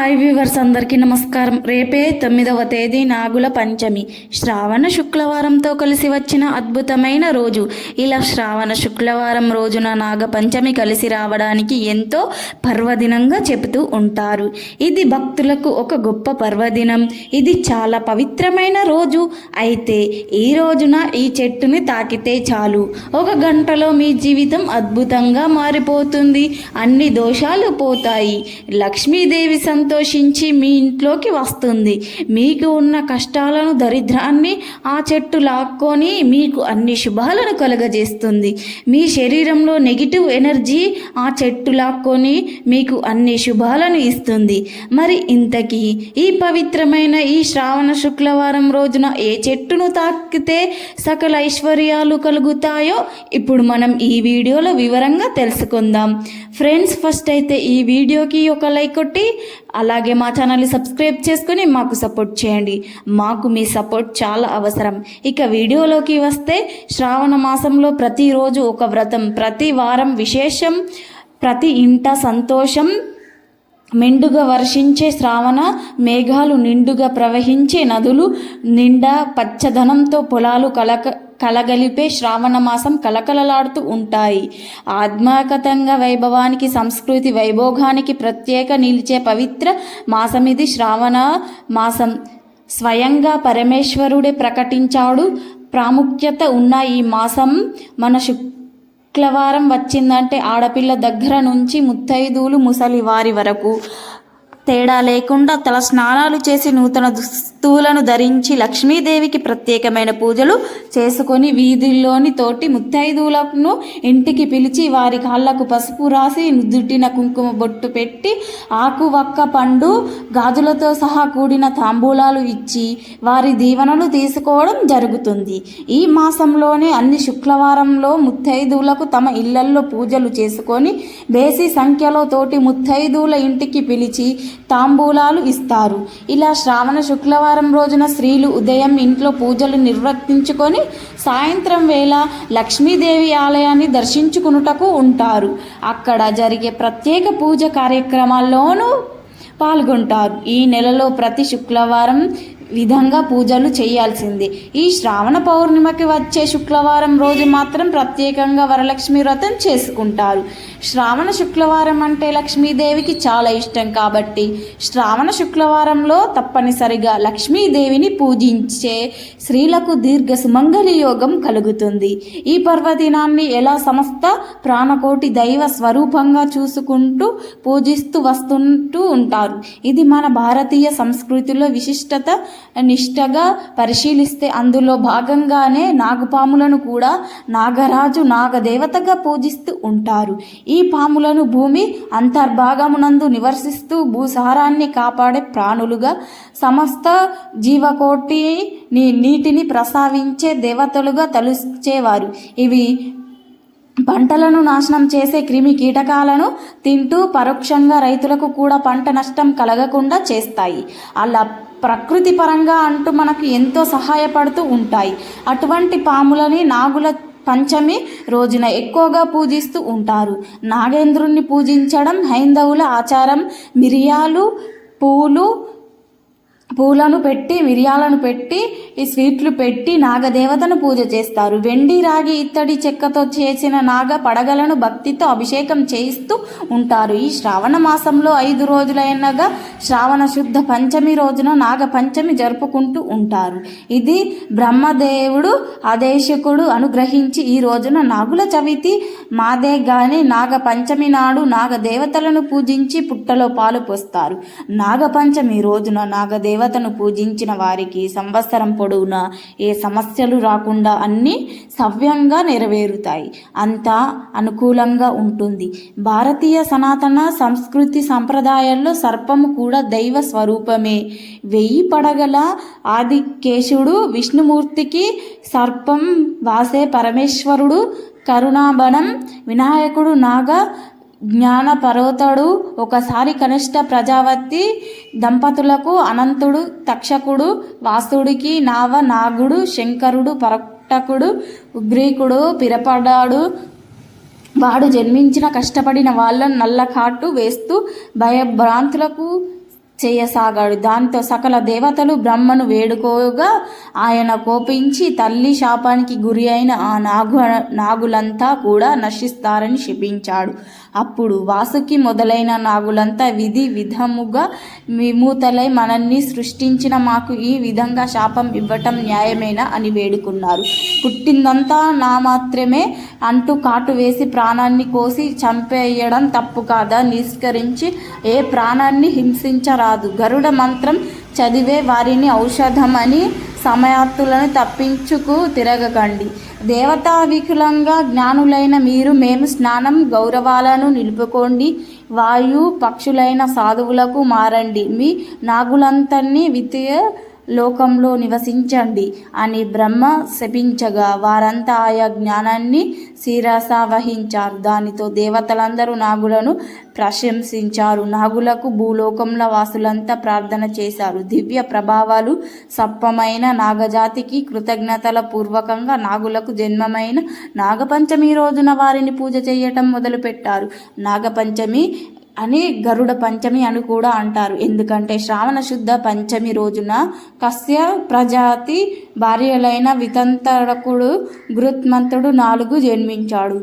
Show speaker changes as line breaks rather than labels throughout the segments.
Hi viewers అందరికీ నమస్కారం. రేపే తొమ్మిదవ తేదీ నాగుల పంచమి. శ్రావణ శుక్రవారంతో కలిసి వచ్చిన అద్భుతమైన రోజు. ఇలా శ్రావణ శుక్రవారం రోజున నాగ పంచమి కలిసి రావడానికి ఎంతో పర్వదినంగా చెబుతూ ఉంటారు. ఇది భక్తులకు ఒక గొప్ప పర్వదినం. ఇది చాలా పవిత్రమైన రోజు. అయితే ఈ రోజున ఈ చెట్టుని తాకితే చాలు. ఒక గంటలో మీ జీవితం అద్భుతంగా మారిపోతుంది. అన్ని దోషాలు పోతాయి. లక్ష్మీదేవి సంతోషించి మీ ఇంట్లోకి వస్తుంది. మీకు ఉన్న కష్టాలను దరిద్రాన్ని ఆ చెట్టు లాక్కొని మీకు అన్ని శుభాలను కలుగజేస్తుంది. మీ శరీరంలో నెగిటివ్ ఎనర్జీ ఆ చెట్టు లాక్కొని మీకు అన్ని శుభాలను ఇస్తుంది. మరి ఇంతకీ ఈ పవిత్రమైన ఈ శ్రావణ శుక్రవారం రోజున ఏ చెట్టును తాకితే సకల ఐశ్వర్యాలు కలుగుతాయో ఇప్పుడు మనం ఈ వీడియోలో వివరంగా తెలుసుకుందాం. ఫ్రెండ్స్ ఫస్ట్ అయితే ఈ వీడియోకి ఒక లైక్ కొట్టి అలాగే మా ఛానల్ని సబ్స్క్రైబ్ చేసుకొని మాకు సపోర్ట్ చేయండి. మాకు మీ సపోర్ట్ చాలా అవసరం. ఇక వీడియోలోకి వస్తే శ్రావణ మాసంలో ప్రతిరోజు ఒక వ్రతం ప్రతి వారం విశేషం ప్రతి ఇంట సంతోషం. మెండుగా వర్షించే శ్రావణ మేఘాలు నిండుగా ప్రవహించే నదులు నిండా పచ్చదనంతో పొలాలు కలక కలగలిపే శ్రావణ మాసం కలకలలాడుతూ ఉంటాయి. ఆత్మకతంగా వైభవానికి సంస్కృతి వైభోగానికి ప్రత్యేక నిలిచే పవిత్ర మాసం ఇది శ్రావణ మాసం. స్వయంగా పరమేశ్వరుడే ప్రకటించాడు. ప్రాముఖ్యత ఉన్న ఈ మాసం మన శుక్రవారం వచ్చిందంటే ఆడపిల్ల దగ్గర నుంచి ముత్తైదువులు ముసలి వారి వరకు. తేడా లేకుండా తల స్నానాలు చేసి నూతన దుస్తులను ధరించి లక్ష్మీదేవికి ప్రత్యేకమైన పూజలు చేసుకొని వీధుల్లోని తోటి ముత్తైదువులను ఇంటికి పిలిచి వారి కాళ్ళకు పసుపు రాసి నుదుటిన కుంకుమ బొట్టు పెట్టి ఆకు వక్క పండు గాజులతో సహా కూడిన తాంబూలాలు ఇచ్చి వారి దీవెనలు తీసుకోవడం జరుగుతుంది. ఈ మాసంలోనే అన్ని శుక్రవారంలో ముత్తైదువులకు తమ ఇళ్ళల్లో పూజలు చేసుకొని బేసి సంఖ్యలో తోటి ముత్తైదువుల ఇంటికి పిలిచి తాంబూలాలు ఇస్తారు. ఇలా శ్రావణ శుక్రవారం రోజున స్త్రీలు ఉదయం ఇంట్లో పూజలు నిర్వర్తించుకొని సాయంత్రం వేళ లక్ష్మీదేవి ఆలయాన్ని దర్శించుకునుటకు ఉంటారు. అక్కడ జరిగే ప్రత్యేక పూజ కార్యక్రమాల్లోనూ పాల్గొంటారు. ఈ నెలలో ప్రతి శుక్రవారం విధంగా పూజలు చేయాల్సింది. ఈ శ్రావణ పౌర్ణిమకి వచ్చే శుక్రవారం రోజు మాత్రం ప్రత్యేకంగా వరలక్ష్మి వ్రతం చేసుకుంటారు. శ్రావణ శుక్రవారం అంటే లక్ష్మీదేవికి చాలా ఇష్టం కాబట్టి శ్రావణ శుక్రవారంలో తప్పనిసరిగా లక్ష్మీదేవిని పూజించే స్త్రీలకు దీర్ఘ సుమంగళి యోగం కలుగుతుంది. ఈ పర్వదినాన్ని ఎలా సమస్త ప్రాణకోటి దైవ స్వరూపంగా చూసుకుంటూ పూజిస్తూ వస్తుంటూ ఉంటారు. ఇది మన భారతీయ సంస్కృతిలో విశిష్టత నిష్టగా పరిశీలిస్తే అందులో భాగంగానే నాగపాములను కూడా నాగరాజు నాగదేవతగా పూజిస్తూ ఉంటారు. ఈ పాములను భూమి అంతర్భాగమునందు నివసిస్తూ భూసారాన్ని కాపాడే ప్రాణులుగా సమస్త జీవకోటి నీటిని ప్రసావించే దేవతలుగా తలుచేవారు. ఇవి పంటలను నాశనం చేసే క్రిమి కీటకాలను తింటూ పరోక్షంగా రైతులకు కూడా పంట నష్టం కలగకుండా చేస్తాయి. అలా ప్రకృతి పరంగా అంటూ మనకు ఎంతో సహాయపడుతూ ఉంటాయి. అటువంటి పాములని నాగుల పంచమి రోజున ఎక్కువగా పూజిస్తూ ఉంటారు. నాగేంద్రుణ్ణి పూజించడం హైందవుల ఆచారం. మిరియాలు పూలు పూలను పెట్టి మిరియాలను పెట్టి ఈ స్వీట్లు పెట్టి నాగదేవతను పూజ చేస్తారు. వెండి రాగి ఇత్తడి చెక్కతో చేసిన నాగ పడగలను భక్తితో అభిషేకం చేయిస్తూ ఉంటారు. ఈ శ్రావణ మాసంలో ఐదు రోజులైనగా శ్రావణ శుద్ధ పంచమి రోజున నాగ పంచమి జరుపుకుంటూ ఉంటారు. ఇది బ్రహ్మదేవుడు ఆదేశకుడు అనుగ్రహించి ఈ రోజున నాగుల చవితి మాదే గాని నాగ పంచమి నాడు నాగదేవతలను పూజించి పుట్టలో పాలు పోస్తారు. నాగపంచమి రోజున నాగదేవత దేవతను పూజించిన వారికి సంవత్సరం పొడవునా ఏ సమస్యలు రాకుండా అన్నీ సవ్యంగా నెరవేరుతాయి. అంతా అనుకూలంగా ఉంటుంది. భారతీయ సనాతన సంస్కృతి సంప్రదాయాల్లో సర్పము కూడా దైవ స్వరూపమే. వెయ్యి పడగల ఆదికేశుడు విష్ణుమూర్తికి సర్పం వాసే పరమేశ్వరుడు కరుణాబనం వినాయకుడు నాగ జ్ఞాన పర్వతుడు ఒకసారి కనిష్ట ప్రజావతి దంపతులకు అనంతుడు తక్షకుడు వాసుడికి నావ నాగుడు శంకరుడు పరటకుడు ఉగ్రీకుడు పిరపడాడు. వాడు జన్మించిన కష్టపడిన వాళ్ళను నల్లకాటు వేస్తూ భయభ్రాంతులకు చేయసాగాడు. దాంతో సకల దేవతలు బ్రహ్మను వేడుకోగా ఆయన కోపించి తల్లి శాపానికి గురి అయిన ఆ నాగు నాగులంతా కూడా నశిస్తారని శపించాడు. అప్పుడు వాసుకి మొదలైన నాగులంతా విధి విధముగా విమూతలై మనల్ని సృష్టించిన మాకు ఈ విధంగా శాపం ఇవ్వటం న్యాయమేనా అని వేడుకున్నారు. పుట్టిందంతా నా మాత్రమే అంటూ కాటు వేసి ప్రాణాన్ని కోసి చంపేయడం తప్పు కాదా? నిష్కరించి ఏ ప్రాణాన్ని హింసించరాదు. గరుడ మంత్రం చదివే వారిని ఔషధమని సమయాత్తులను తప్పించుకు తిరగకండి. దేవతా వికులంగా జ్ఞానులైన మీరు మేము స్నానం గౌరవాలను నిలుపుకోండి. వాయు పక్షులైన సాధువులకు మారండి. మీ నాగులంతన్ని వితయ లోకంలో నివసించండి. అని బ్రహ్మ శపించగా వారంతా ఆయా జ్ఞానాన్ని శిరస వహించారు దానితో దేవతలందరూ నాగులను ప్రశంసించారు. నాగులకు భూలోకంలో వాసులంతా ప్రార్థన చేశారు. దివ్య ప్రభావాలు సప్పమైన నాగజాతికి కృతజ్ఞతల పూర్వకంగా నాగులకు జన్మమైన నాగపంచమి రోజున వారిని పూజ చేయటం మొదలుపెట్టారు. నాగపంచమి అని గరుడ పంచమి అని కూడా అంటారు. ఎందుకంటే శ్రావణ శుద్ధ పంచమి రోజున కస్య ప్రజాతి భార్యలైన వితంతరకుడు గురుత్మంతుడు నాలుగు జన్మించాడు.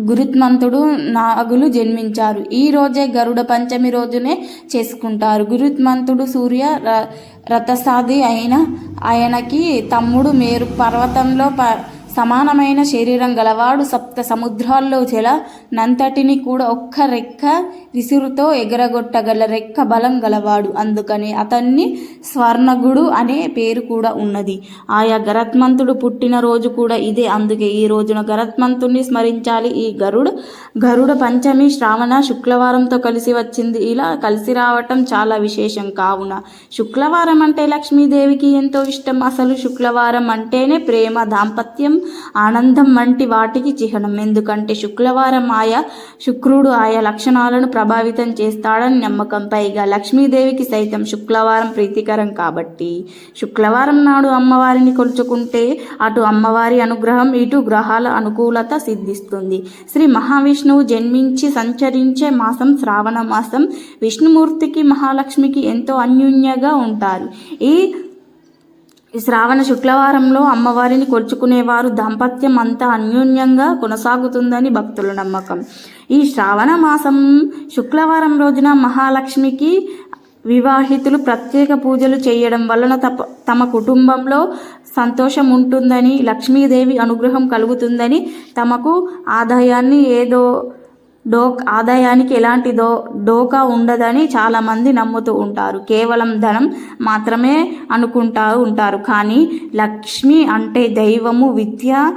గురుత్మంతుడు నాగులు జన్మించారు. ఈ రోజే గరుడ పంచమి రోజునే చేసుకుంటారు. గురుత్మంతుడు సూర్య ర రథసాది అయిన ఆయనకి తమ్ముడు మేరు పర్వతంలో ప సమానమైన శరీరం గలవాడు సప్త సముద్రాల్లో చెల నంతటిని కూడా ఒక్క రెక్క విసురుతో ఎగరగొట్టగల రెక్క బలం గలవాడు. అందుకని అతన్ని స్వర్ణగుడు అనే పేరు కూడా ఉన్నది. ఆయా గరత్మంతుడు పుట్టిన రోజు కూడా ఇదే. అందుకే ఈ రోజున గరత్మంతుణ్ణి స్మరించాలి. ఈ గరుడు గరుడ పంచమి శ్రావణ శుక్రవారంతో కలిసి వచ్చింది. ఇలా కలిసి రావటం చాలా విశేషం. కావున శుక్రవారం అంటే లక్ష్మీదేవికి ఎంతో ఇష్టం. అసలు శుక్రవారం అంటేనే ప్రేమ దాంపత్యం ఆనందం వంటి వాటికి చిహ్నం. ఎందుకంటే శుక్రవారం ఆయా శుక్రుడు ఆయా లక్షణాలను ప్రభావితం చేస్తాడని నమ్మకం. పైగా లక్ష్మీదేవికి సైతం శుక్రవారం ప్రీతికరం కాబట్టి. శుక్రవారం నాడు అమ్మవారిని కొలుచుకుంటే అటు అమ్మవారి అనుగ్రహం ఇటు గ్రహాల అనుకూలత సిద్ధిస్తుంది. శ్రీ మహావిష్ణువు జన్మించి సంచరించే మాసం శ్రావణ మాసం. విష్ణుమూర్తికి మహాలక్ష్మికి ఎంతో అన్యూన్యగా ఉంటారు. ఈ ఈ శ్రావణ శుక్రవారంలో అమ్మవారిని కొలుచుకునేవారు దాంపత్యం అంతా అన్యోన్యంగా కొనసాగుతుందని భక్తుల నమ్మకం. ఈ శ్రావణ మాసం శుక్రవారం రోజున మహాలక్ష్మికి వివాహితులు ప్రత్యేక పూజలు చేయడం వలన తప తమ కుటుంబంలో సంతోషం ఉంటుందని లక్ష్మీదేవి అనుగ్రహం కలుగుతుందని తమకు ఆదాయాన్ని ఏదో డో ఆదాయానికి ఎలాంటిదో డోకా ఉండదని చాలామంది నమ్ముతూ ఉంటారు. కేవలం ధనం మాత్రమే అనుకుంటా ఉంటారు. కానీ లక్ష్మి అంటే దైవము విద్య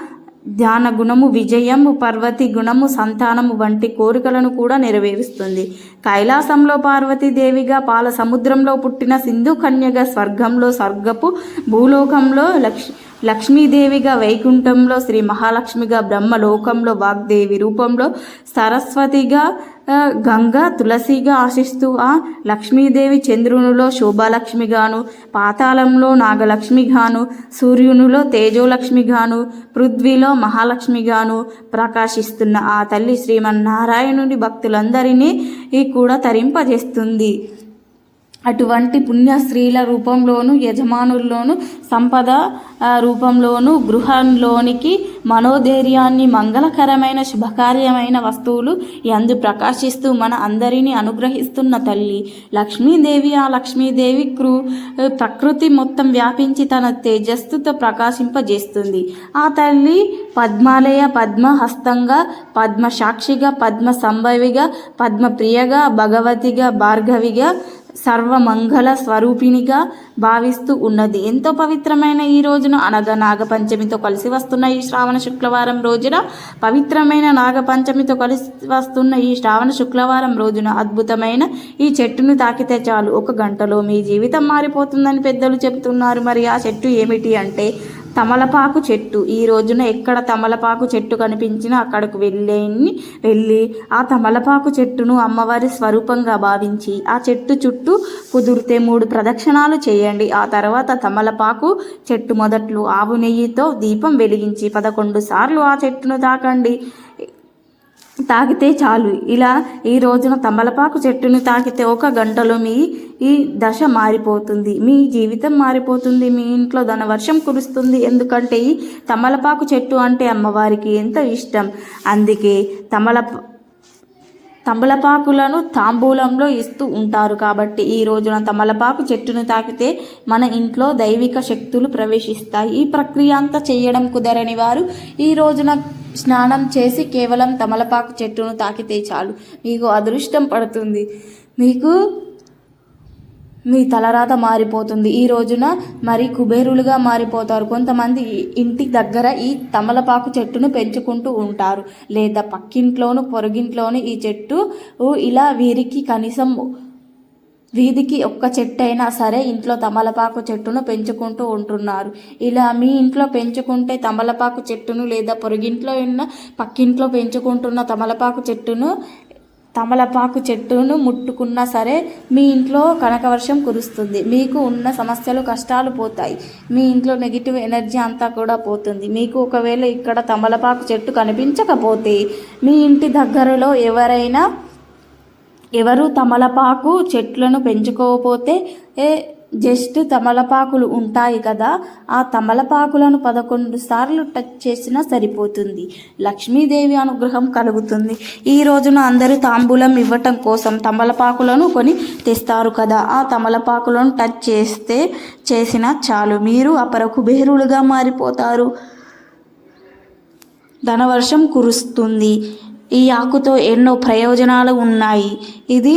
ధ్యాన గుణము విజయము పర్వతి గుణము సంతానము వంటి కోరికలను కూడా నెరవేరుస్తుంది. కైలాసంలో పార్వతీదేవిగా పాల సముద్రంలో పుట్టిన సింధు కన్యగా స్వర్గంలో స్వర్గపు భూలోకంలో లక్ష్మి లక్ష్మీదేవిగా వైకుంఠంలో శ్రీ మహాలక్ష్మిగా బ్రహ్మలోకంలో వాగ్దేవి రూపంలో సరస్వతిగా గంగ తులసిగా ఆశిస్తూ ఆ లక్ష్మీదేవి చంద్రునిలో శోభాలక్ష్మిగాను పాతాళంలో నాగలక్ష్మిగాను సూర్యునిలో తేజోలక్ష్మిగాను పృథ్వీలో మహాలక్ష్మిగాను ప్రకాశిస్తున్న ఆ తల్లి శ్రీమన్నారాయణుని భక్తులందరినీ కూడా తరింపజేస్తుంది. అటువంటి పుణ్య స్త్రీల రూపంలోను యజమానుల్లోను సంపద రూపంలోను గృహంలోనికి మనోధైర్యాన్ని మంగళకరమైన శుభకార్యమైన వస్తువులు ఎందు ప్రకాశిస్తూ మన అందరినీ అనుగ్రహిస్తున్న తల్లి. లక్ష్మీదేవి ఆ లక్ష్మీదేవి కృ ప్రకృతి మొత్తం వ్యాపించి తన తేజస్సుతో ప్రకాశింపజేస్తుంది. ఆ తల్లి పద్మాలయ పద్మహస్తంగా పద్మ సాక్షిగా పద్మ సంభవిగా పద్మప్రియగా భగవతిగా భార్గవిగా సర్వమంగళ స్వరూపిణిగా భావిస్తూ ఉన్నది. ఎంతో పవిత్రమైన ఈ రోజున అనగా నాగపంచమితో కలిసి వస్తున్న ఈ శ్రావణ శుక్రవారం రోజున పవిత్రమైన నాగపంచమితో కలిసి వస్తున్న ఈ శ్రావణ శుక్రవారం రోజున అద్భుతమైన ఈ చెట్టును తాకితే చాలు. ఒక గంటలో మీ జీవితం మారిపోతుందని పెద్దలు చెబుతున్నారు. మరి ఆ చెట్టు ఏమిటి అంటే తమలపాకు చెట్టు. ఈ రోజున ఎక్కడ తమలపాకు చెట్టు కనిపించినా అక్కడకు వెళ్ళి వెళ్ళి ఆ తమలపాకు చెట్టును అమ్మవారి స్వరూపంగా భావించి ఆ చెట్టు చుట్టూ కుదిరితే మూడు ప్రదక్షిణాలు చేయండి. ఆ తర్వాత తమలపాకు చెట్టు మొదట్లు ఆవు నెయ్యితో దీపం వెలిగించి పదకొండు సార్లు ఆ చెట్టును తాకండి. తాగితే చాలు. ఇలా ఈ రోజున తమలపాకు చెట్టును తాకితే ఒక గంటలో మీ ఈ దశ మారిపోతుంది. మీ జీవితం మారిపోతుంది. మీ ఇంట్లో ధన వర్షం కురుస్తుంది. ఎందుకంటే ఈ తమలపాకు చెట్టు అంటే అమ్మవారికి ఎంతో ఇష్టం. అందుకే తమల తమలపాకులను తాంబూలంలో ఇస్తూ ఉంటారు. కాబట్టి ఈ రోజున తమలపాకు చెట్టును తాకితే మన ఇంట్లో దైవిక శక్తులు ప్రవేశిస్తాయి. ఈ ప్రక్రియ అంతా చేయడం కుదరని వారు ఈ రోజున స్నానం చేసి కేవలం తమలపాకు చెట్టును తాకితే చాలు. మీకు అదృష్టం పడుతుంది. మీకు మీ తలరాత మారిపోతుంది. ఈ రోజున మరి కుబేరులుగా మారిపోతారు. కొంతమంది ఇంటి దగ్గర ఈ తమలపాకు చెట్టును పెంచుకుంటూ ఉంటారు. లేదా పక్కింట్లోను పొరుగింట్లోను ఈ చెట్టు ఇలా వీరికి కనీసం వీధికి ఒక్క చెట్టు అయినా సరే ఇంట్లో తమలపాకు చెట్టును పెంచుకుంటూ ఉంటున్నారు. ఇలా మీ ఇంట్లో పెంచుకుంటే తమలపాకు చెట్టును లేదా పొరుగింట్లో ఉన్న పక్కింట్లో పెంచుకుంటున్న తమలపాకు చెట్టును తమలపాకు చెట్టును ముట్టుకున్నా సరే మీ ఇంట్లో కనకవర్షం కురుస్తుంది. మీకు ఉన్న సమస్యలు కష్టాలు పోతాయి. మీ ఇంట్లో నెగిటివ్ ఎనర్జీ అంతా కూడా పోతుంది. మీకు ఒకవేళ ఇక్కడ తమలపాకు చెట్టు కనిపించకపోతే మీ ఇంటి దగ్గరలో ఎవరైనా ఎవరు తమలపాకు చెట్లను పెంచుకోకపోతే ఏ జస్ట్ తమలపాకులు ఉంటాయి కదా ఆ తమలపాకులను పదకొండు సార్లు టచ్ చేసినా సరిపోతుంది. లక్ష్మీదేవి అనుగ్రహం కలుగుతుంది. ఈ రోజున అందరూ తాంబూలం ఇవ్వటం కోసం తమలపాకులను కొని తెస్తారు కదా ఆ తమలపాకులను టచ్ చేస్తే చేసినా చాలు. మీరు అపర కుబేరులుగా మారిపోతారు. ధనవర్షం కురుస్తుంది. ఈ ఆకుతో ఎన్నో ప్రయోజనాలు ఉన్నాయి. ఇది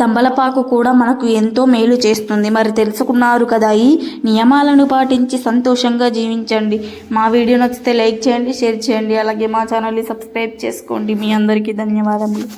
తంబలపాకు కూడా మనకు ఎంతో మేలు చేస్తుంది. మరి తెలుసుకున్నారు కదా ఈ నియమాలను పాటించి సంతోషంగా జీవించండి. మా వీడియో నచ్చితే లైక్ చేయండి షేర్ చేయండి. అలాగే మా ఛానల్ని సబ్స్క్రైబ్ చేసుకోండి. మీ అందరికీ ధన్యవాదములు.